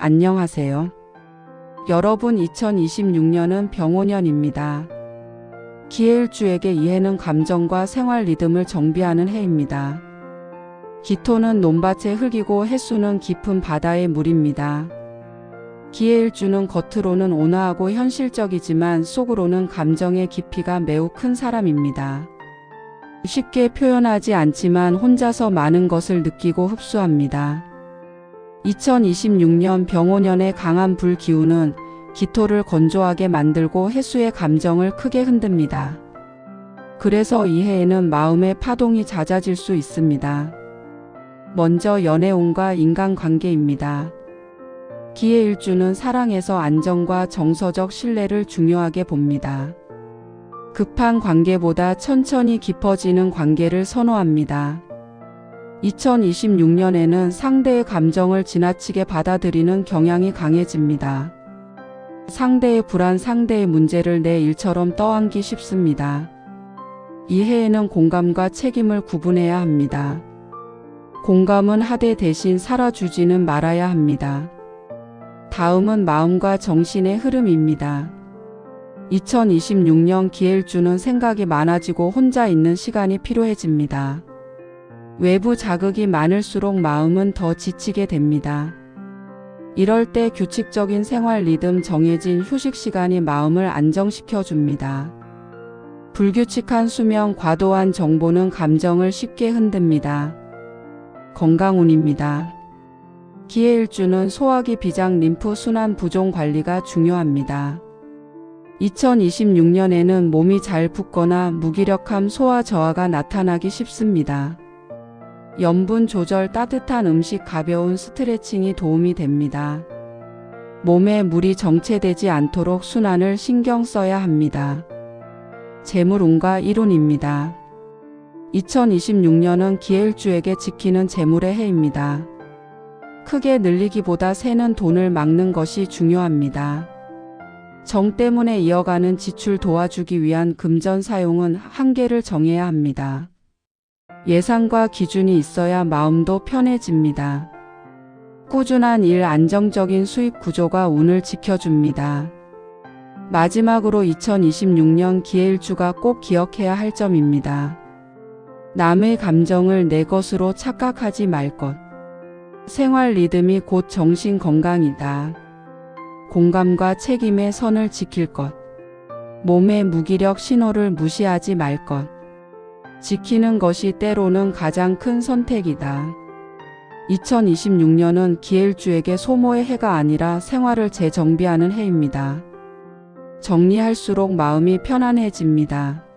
안녕하세요. 여러분 2026년은 병오년입니다. 기해일주에게 이해는 감정과 생활 리듬을 정비하는 해입니다. 기토는 논밭의 흙이고 해수는 깊은 바다의 물입니다. 기해일주는 겉으로는 온화하고 현실적이지만 속으로는 감정의 깊이가 매우 큰 사람입니다. 쉽게 표현하지 않지만 혼자서 많은 것을 느끼고 흡수합니다. 2026년 병오년의 강한 불 기운은 기토를 건조하게 만들고 해수의 감정을 크게 흔듭니다. 그래서 이 해에는 마음의 파동이 잦아질 수 있습니다. 먼저 연애운과 인간관계입니다. 기해일주는 사랑에서 안정과 정서적 신뢰를 중요하게 봅니다. 급한 관계보다 천천히 깊어지는 관계를 선호합니다. 2026년에는 상대의 감정을 지나치게 받아들이는 경향이 강해집니다. 상대의 불안, 상대의 문제를 내 일처럼 떠안기 쉽습니다. 이 해에는 공감과 책임을 구분해야 합니다. 공감은 하되 대신 살아주지는 말아야 합니다. 다음은 마음과 정신의 흐름입니다. 2026년 기해일주는 생각이 많아지고 혼자 있는 시간이 필요해집니다. 외부 자극이 많을수록 마음은 더 지치게 됩니다. 이럴 때 규칙적인 생활 리듬 정해진 휴식 시간이 마음을 안정시켜 줍니다. 불규칙한 수면, 과도한 정보는 감정을 쉽게 흔듭니다. 건강운입니다. 기해일주는 소화기 비장 림프 순환 부종 관리가 중요합니다. 2026년에는 몸이 잘 붓거나 무기력함 소화 저하가 나타나기 쉽습니다. 염분 조절 따뜻한 음식 가벼운 스트레칭이 도움이 됩니다. 몸에 물이 정체되지 않도록 순환을 신경 써야 합니다. 재물운과 이론입니다. 2026년은 기해일주에게 지키는 재물의 해입니다. 크게 늘리기보다 새는 돈을 막는 것이 중요합니다. 정 때문에 이어가는 지출 도와주기 위한 금전 사용은 한계를 정해야 합니다. 예상과 기준이 있어야 마음도 편해집니다. 꾸준한 일 안정적인 수입 구조가 운을 지켜줍니다. 마지막으로 2026년 기해일주가 꼭 기억해야 할 점입니다. 남의 감정을 내 것으로 착각하지 말 것. 생활 리듬이 곧 정신 건강이다. 공감과 책임의 선을 지킬 것. 몸의 무기력 신호를 무시하지 말 것. 지키는 것이 때로는 가장 큰 선택이다. 2026년은 기해일주에게 소모의 해가 아니라 생활을 재정비하는 해입니다. 정리할수록 마음이 편안해집니다.